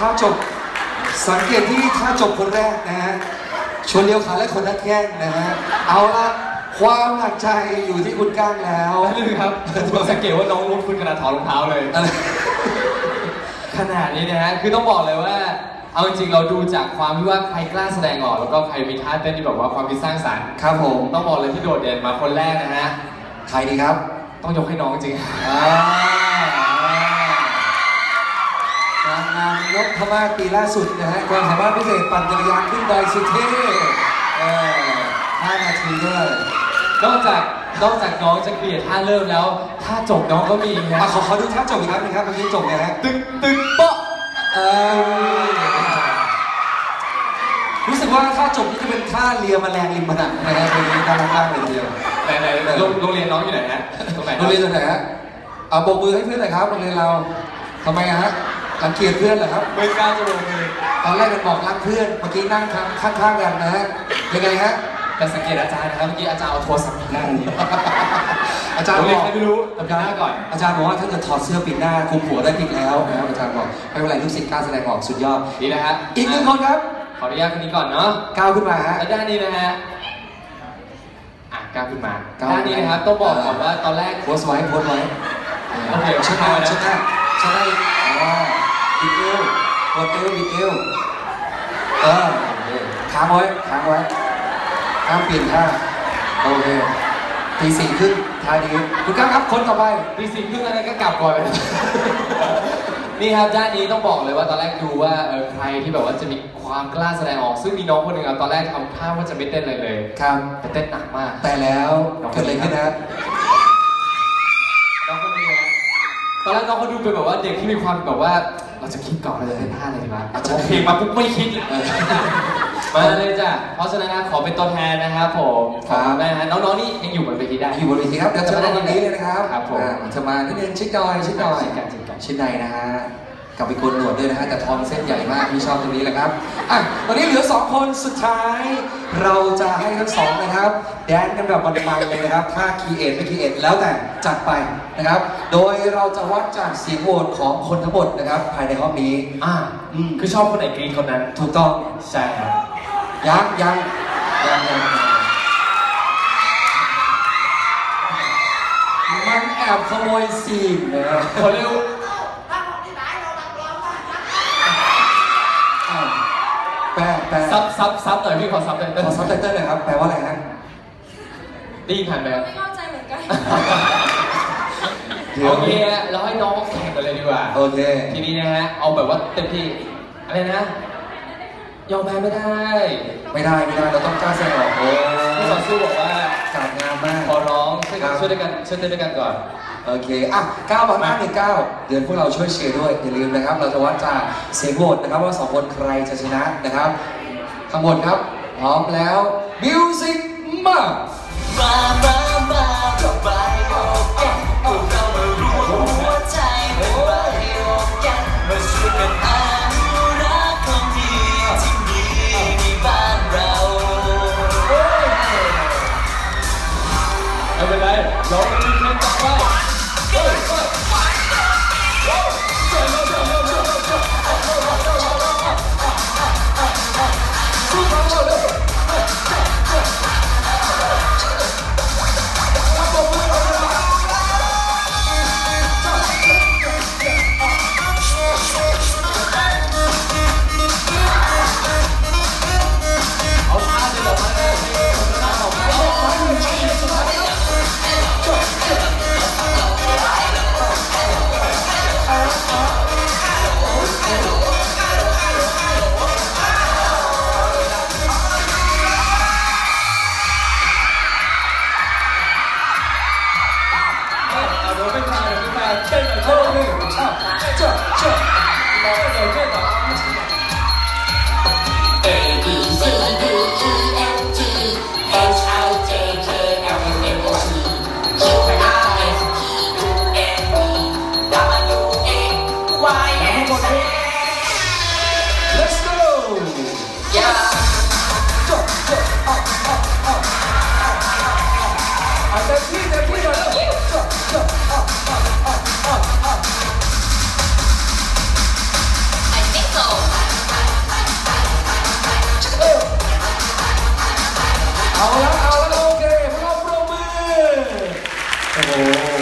ถ้าจบสังเกตที่ถ้าจบคนแรกนะฮะชวนเลี้ยวขาและคนนัดแข้งนะฮะเอาละความหนักใจอยู่ที่คุณก้างแล้วนี่คือครับผมสังเกตว่าน้องรุดคุณขนาดถอดรองเท้าเลย อะไร ขนาดนี้นะฮะ คือต้องบอกเลยว่า เอาจริงๆเราดูจากความที่ว่าใครกล้าแสดงออก แล้วก็ใครมีท่าเต้นที่แบบว่าความคิดสร้างสรรค์ครับผม ต้องบอกเลยที่โดดเด่นมาคนแรกนะฮะ ใครดีครับ ต้องยกให้น้องจริงอ่านางงามยกพม่าปีล่าสุดนะฮะความสามารถพิเศษปั่นจักรยานขึ้นดอยสุเทพเออ5นาทีด้วยนอกจากนอกจากน้องจะเกลียดท่าเริ่มแล้วท่าจบน้องก็มีนะอะขอขอดูท่าจบอีกครั้งหนึงครับเมื่อกี้จบเนี่ยฮะตึกตึกโป๊ะเออรู้สึกว่าท่าจบนี่จะเป็นท่าเลียแมลงริมผนังนะฮะเป็นน่ารักมากเลยทีเดียว ไหนไหนโรงโรงเรียนน้องอยู่ไหนฮะตรงไหนคโรรับงเรียนตรงไหนฮะเอาโบกมือให้เพื่อนหน่อยครับโรงเรียนเราทำไมฮะ รังเกียจเพื่อนเหรอครับ ไม่กล้าจะลงมือตอนแรกมันบอกรักเพื่อน เมื่อกี้นั่งข้างข้างๆกันนะฮะ ยังไงฮะ แต่สังเกตอาจารย์นะครับ เมื่อกี้อาจารย์เอาโทรศัพท์ปิดหน้าจริงอาจารย์โรงบเรียนอกใครไม่รู้แต่ปิดหน้าก่อน อาจารย์บอกว่าถ้าเกิดถอดเสื้อปิดหน้าคุมหัวได้ปิดแล้วนะครับอาจารย์บอกไม่เป็นไรลูกศิษย์กล้าแสดงออกสุดยอด ดีนะฮะ อีกหนึ่งคนครับ ขออนุญาตคนนี้ก่อนเนาะ ก้าวขึ้นมาฮะแล้วด้านนี้นะฮะอะก้าวขึ้นมาก้าวด้านนี้นะครับต้องบอกก่อนว่าตอนแรกโพสต์ไว้โพสต์ไว้โอเคชนะชนะชนะอ๋อ บิดเอวกดเอวบิดเอวเออค้างไว้ค้างไว้ห้ามเปลี่ยนท่าโอเคตีสี่ครึ่งท่านี้คุณก้าวครับคนต่อไปตีสี่ครึ่งอะไรก็กลับก่อนเลยนี่ครับด้านนี้ต้องบอกเลยว่าตอนแรกดูว่าเออใครที่แบบว่าจะมีความกล้าแสดงออกซึ่งมีน้องคนหนึ่งอะตอนแรกทำท่าว่าจะไม่เต้นเลยเลยครับแต่เต้นหนักมาก แต่แล้วเกิดอะไรขึ้นนะน้องคนนี้นะตอนแรกน้องเขาดูเป็นแบบว่าเด็กที่มีความแบบว่า เราจะคิดก่อนเราจะเต้นท่าอะไรดีวะอาจจะเพลงมาปุ๊บไม่คิดเลยเออมาเลยจ้ะ เพราะฉะนั้นนะขอเป็นตัวแทนนะครับผมครับนะฮะน้องๆนี่ยังอยู่บนเวทีได้ อยู่บนเวทีครับเดี๋ยวจะมาตรงนี้เลยนะครับครับผมอ่าจะมานิดนึงชิดหน่อยชิดหน่อยชิดกันชิดกันชิดในนะฮะ กลับไปโกนหนวดด้วยนะฮะแต่ทอนเส้นใหญ่มากพี่ชอบตรงนี้แหละครับอะตอนนี้เหลือสองคนสุดท้าย เราจะให้ทั้งสองนะครับ แดนกันแบบมันๆเลยนะครับถ้าคีเอทไม่คีเอทแล้วแต่จัดไปนะครับ โดยเราจะวัดจากเสียงโหวตของคนทั้งหมดนะครับ ภายในห้องนี้อ่าอืมคือชอบคนไหนกรีนคนนั้นถูกต้องใช่ครับยังยังยังยังมันแอบขโมยซีนนะครับคนเร็ว อ้าว แปลแปลซับซับซับหน่อยพี่ขอซับหน่อยขอซับไตเติ้ลหน่อยครับ แปลว่าอะไรฮะได้ยินทันไหมครับไม่เข้าใจเหมือนกันโอเคฮะเราให้น้องเขาแข่งกันเลยดีกว่า โอเค ทีนี้นะฮะ เอาแบบว่าเต็มที่ อะไรนะ ยอมแพ้ไม่ได้ ไม่ได้ไม่ได้ เราต้องกล้าแสดงออกโอ้ผู้ต่อสู้บอกว่าการงานมาก ขอร้องช่วยครักันบช่วยด้วยกันช่วยเต้นด้วยกันก่อนโอเค อะ9บาทห้าหนึ่งเก้าเดือนพวกเราช่วยเชียร์ด้วย อย่าลืมนะครับ เราจะวัดจากเสียงโหวตนะครับว่าสองคนใครจะชนะนะครับ ข้างบนครับ พร้อมแล้วมิวสิกมามามามาเราไบโอแกนพวกเรามารวมหัวใจเป็นไบโอแกนมาช่วยกัน เอาเดี๋ย 아우야.